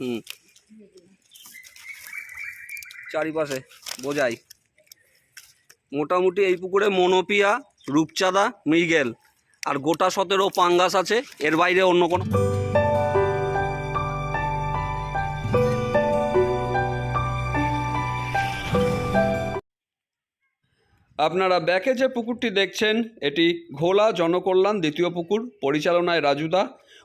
হুম। চারিপাশে, বোঝাই। মোটামুটি এই পুকুরে মনোপিয়া, রূপচাঁদা, মৃগেল। আর গোটা সতেরো পাঙ্গাস আছে, এর বাইরে অন্য কোনো আপনারা ব্যাকে যে পুকুরটি দেখছেন, এটি ঘোলা জনকল্যাণ দ্বিতীয় পুকুর, পরিচালনায় রাজুদা।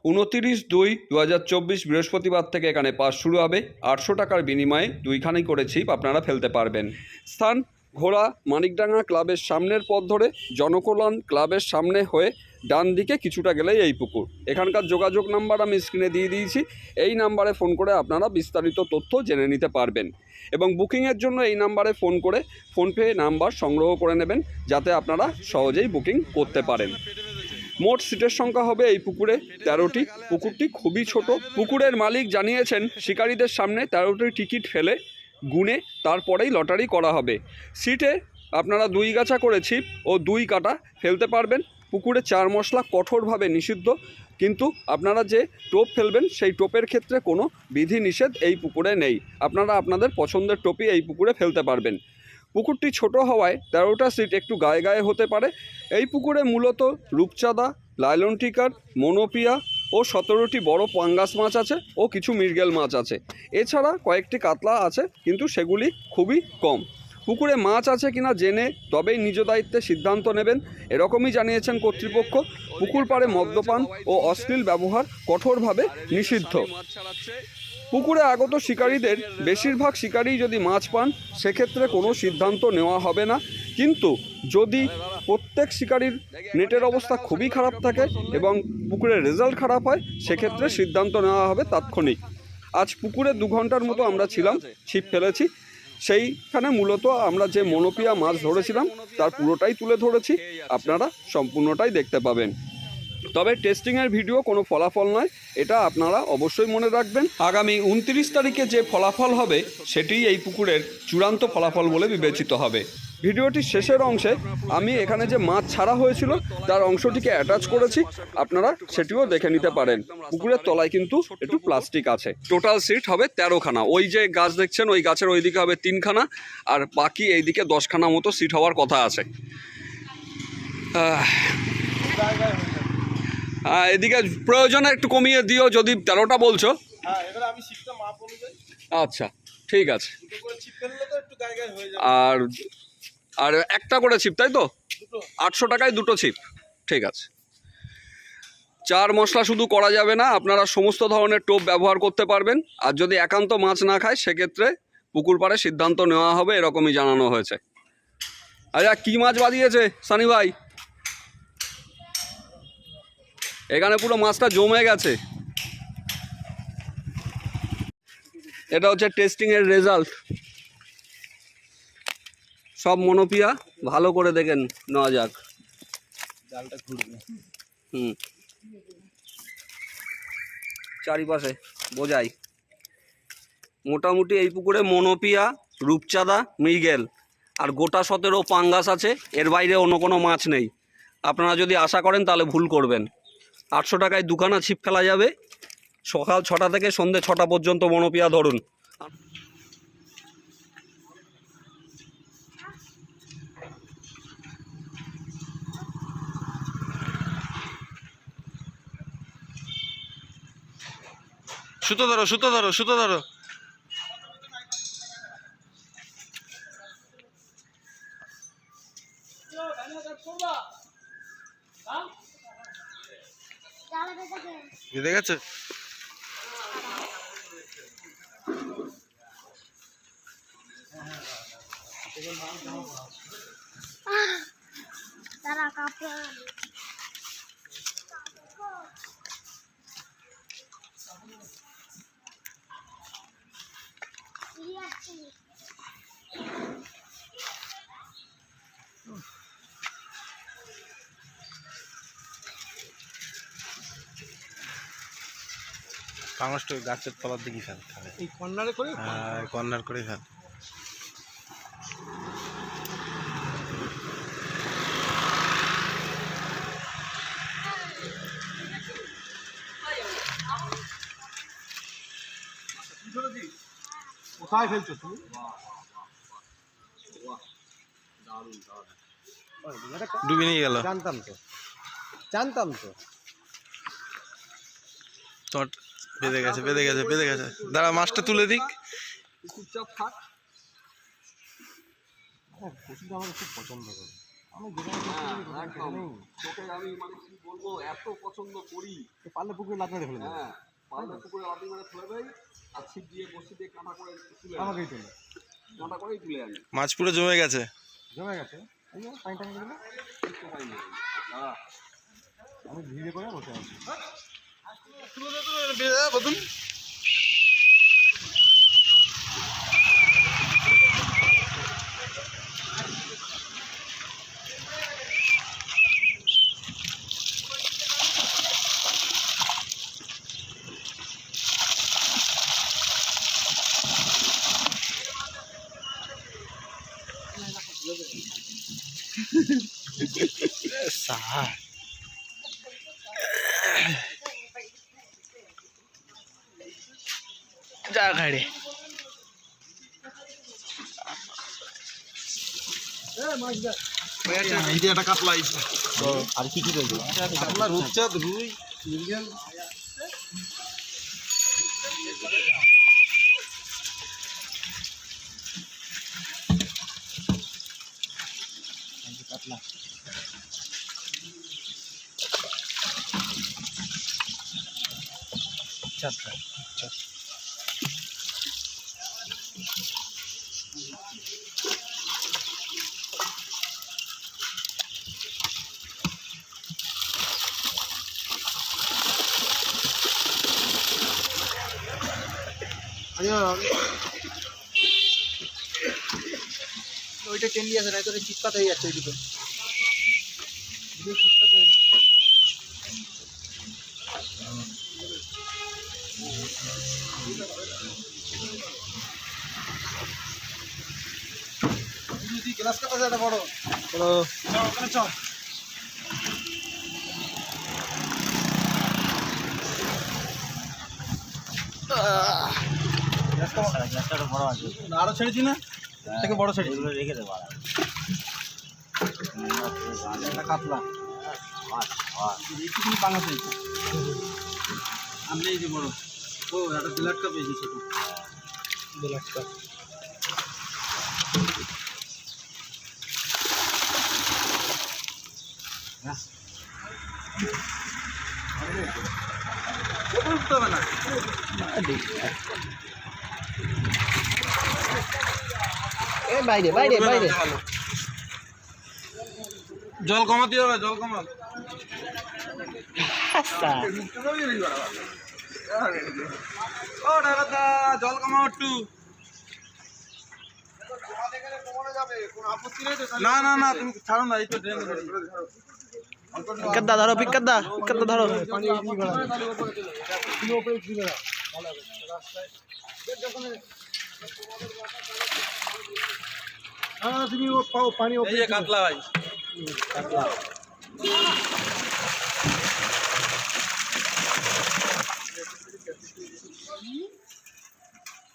উনতিরিশ দুই দু হাজার চব্বিশ বৃহস্পতিবার থেকে এখানে পাস শুরু হবে। আটশো টাকার বিনিময়ে দুইখানেই করে ছিপ আপনারা ফেলতে পারবেন। স্থান ঘোড়া মানিকডাঙ্গা ক্লাবের সামনের পথ ধরে জনকল্যাণ ক্লাবের সামনে হয়ে ডান দিকে কিছুটা গেলেই এই পুকুর। এখানকার যোগাযোগ নাম্বার আমি স্ক্রিনে দিয়ে দিয়েছি। এই নাম্বারে ফোন করে আপনারা বিস্তারিত তথ্য জেনে নিতে পারবেন। এবং বুকিংয়ের জন্য এই নাম্বারে ফোন করে ফোনপে নাম্বার সংগ্রহ করে নেবেন, যাতে আপনারা সহজেই বুকিং করতে পারেন। মোট সিটের সংখ্যা হবে এই পুকুরে তেরোটি। পুকুরটি খুবই ছোট। পুকুরের মালিক জানিয়েছেন, শিকারীদের সামনে তেরোটি টিকিট ফেলে গুনে তারপরেই লটারি করা হবে। সিটে আপনারা দুই গাছা করে ছিপ ও দুই কাটা ফেলতে পারবেন। পুকুরে চার মশলা কঠোরভাবে নিষিদ্ধ। কিন্তু আপনারা যে টোপ ফেলবেন, সেই টোপের ক্ষেত্রে কোনো বিধি নিষেধ এই পুকুরে নেই। আপনারা আপনাদের পছন্দের টোপই এই পুকুরে ফেলতে পারবেন। পুকুরটি ছোট হওয়ায় তেরোটা সিট একটু গায়ে গায়ে হতে পারে। এই পুকুরে মূলত রূপচাঁদা, লাইলন টিকার, মনোপিয়া ও সতেরোটি বড় পাঙ্গাস মাছ আছে ও কিছু মৃগেল মাছ আছে। এছাড়া কয়েকটি কাতলা আছে, কিন্তু সেগুলি খুবই কম। পুকুরে মাছ আছে কিনা জেনে তবেই নিজ দায়িত্বে সিদ্ধান্ত নেবেন, এরকমই জানিয়েছেন কর্তৃপক্ষ। পুকুর পাড়ে মদ্যপান ও অশ্লীল ব্যবহার কঠোরভাবে নিষিদ্ধ। পুকুরে আগত শিকারীদের, বেশিরভাগ শিকারী যদি মাছ পান, সেক্ষেত্রে কোনো সিদ্ধান্ত নেওয়া হবে না। কিন্তু যদি প্রত্যেক শিকারীর নেটের অবস্থা খুবই খারাপ থাকে এবং পুকুরের রেজাল্ট খারাপ হয়, সেক্ষেত্রে সিদ্ধান্ত নেওয়া হবে তাৎক্ষণিক। আজ পুকুরে দু ঘণ্টার মতো আমরা ছিলাম, ছিপ ফেলেছি। সেইখানে মূলত আমরা যে মনোপিয়া মাছ ধরেছিলাম, তার পুরোটাই তুলে ধরেছি। আপনারা সম্পূর্ণটাই দেখতে পাবেন। তবে টেস্টিংয়ের ভিডিও কোনো ফলাফল নয়, এটা আপনারা অবশ্যই মনে রাখবেন। আগামী উনত্রিশ তারিখে যে ফলাফল হবে, সেটিই এই পুকুরের চূড়ান্ত ফলাফল বলে বিবেচিত হবে। ভিডিওটির শেষের অংশে আমি এখানে যে মাছ ছাড়া হয়েছিল, তার অংশটিকে অ্যাটাচ করেছি, আপনারা সেটিও দেখে নিতে পারেন। পুকুরের তলায় কিন্তু একটু প্লাস্টিক আছে। টোটাল সিট হবে তেরোখানা। ওই যে গাছ দেখছেন, ওই গাছের ওই দিকে হবে তিনখানা, আর বাকি এই দিকে দশখানা মতো সিট হওয়ার কথা আছে। এদিকে প্রয়োজনে একটু কমিয়ে দিও যদি তেরোটা বলছো। হ্যাঁ আচ্ছা ঠিক আছে। আর আর একটা করে ছিপ তাই তো? আটশো টাকায় দুটো ছিপ ঠিক আছে। চার মশলা শুধু করা যাবে না আপনারা সমস্ত ধরনের টোপ ব্যবহার করতে পারবেন। আর যদি একান্ত মাছ না খায় সেক্ষেত্রে পুকুর পাড়ে সিদ্ধান্ত নেওয়া হবে এরকমই জানানো হয়েছে। আচ্ছা কী মাছ বাদিয়েছে সানি ভাই? এখানে পুরো মাছটা জমে গেছে। এটা হচ্ছে টেস্টিংয়ের রেজাল্ট সব মনোপিয়া ভালো করে দেখেন নেওয়া যাক। জালটা ঘুরবে। হুম। চারিপাশে বোঝাই। মোটামুটি এই পুকুরে মনোপিয়া রূপচাঁদা মৃগেল আর গোটা সতেরো পাঙ্গাস আছে। এর বাইরে অন্য কোনো মাছ নেই। আপনারা যদি আশা করেন তাহলে ভুল করবেন। আটশো টাকায় দুখানা ছিপ ফেলা যাবে। সকাল ছটা থেকে সন্ধে ছটা পর্যন্ত বনপিয়া ধরুন। সুতো ধরো সুতো ধরো সুতো ধরো। তারা কাপড় পাঙাশটা গাছের তলার দিকে ফেল এই কর্নারে করে হ্যাঁ কর্নার করে ফেল কোথায় ফেলছো তুমি ডুবে নিয়ে গেল। জানতাম তো। জানতাম তো। তোমার বেঁধে গেছে বেঁধে গেছে বেঁধে গেছে। দাঁড়া মাছটা তুলে দিক। চুপচাপ থাক পশুটা আমার খুব পছন্দ করে। আমি হ্যাঁ, আমি মানে কি বলব এত পছন্দ করি। পারলে পুকুরে লাগ মেরে ফেলে দেবো। হ্যাঁ। পাল্লা পুকুরে লাঠি মেরে ফেলে দেয় আর ছিপ দিয়ে বসে দিয়ে কাঁটা করে তুলে আনি। আমাকেই তোলে কাঁটা করেই তুলে আনি মাছ পুরো জমে গেছে জমে গেছে এই যে পানি টানি দিলে কিচ্ছু হয়নি। দাঁড়া। আমি ভিড়ে করে বসে আছি ঘাড়ে এই যে আইছে। আর কি কি রয়েছে? রূপচাঁদ রুই ওইটা টেন্ডি আছে না তোর চিৎপাত হয়ে যাচ্ছে ওইদিকে। গ্লাস আছে একটা বড়। বড় ওখানে চল। আরও ছেড়েছি না এর থেকে বড় ছেড়েছি রেখে দেবো একটা কাতলা। এইটুকুনি পাঙাশ হয়েছে আমি এই যে বড়। ও একটা ব্ল্যাক কাপ পেয়েছি ছোট। ব্ল্যাক কাপ উঠতে হবে না বাইরে বাইরে বাইরে। জল কমাতে হবে জল ও দাদা জল কমাও একটু। না না না তুমি ছাড়ো না এই তো ড্রেন পিকাদ্দা ধরো পিকাদ্দা পিকাদ্দা ধরো তুমি পানি এই যে কাতলা ভাই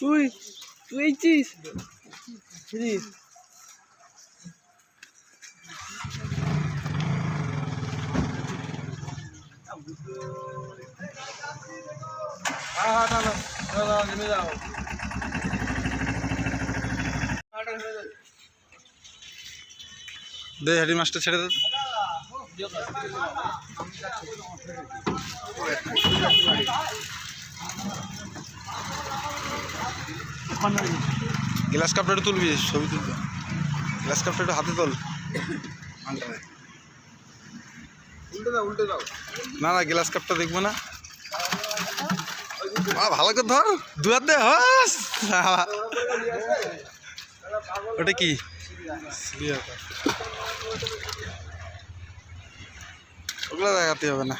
তুই তুই এইছিস হ্যাঁ হ্যাঁ না না না না নেমে যাও দে হাড়ি মাছটা ছেড়ে দে। গ্লাস কাপটা তুলবি ছবি তুলবি। গ্লাস কাপটা হাতে তোল উল্টে দাও উল্টে দাও না না গ্লাস কাপটা দেখব না। ভালো করে ধর, দু হাত দে, হাস। ওটা কি? ওগুলো দেখাতে হবে না।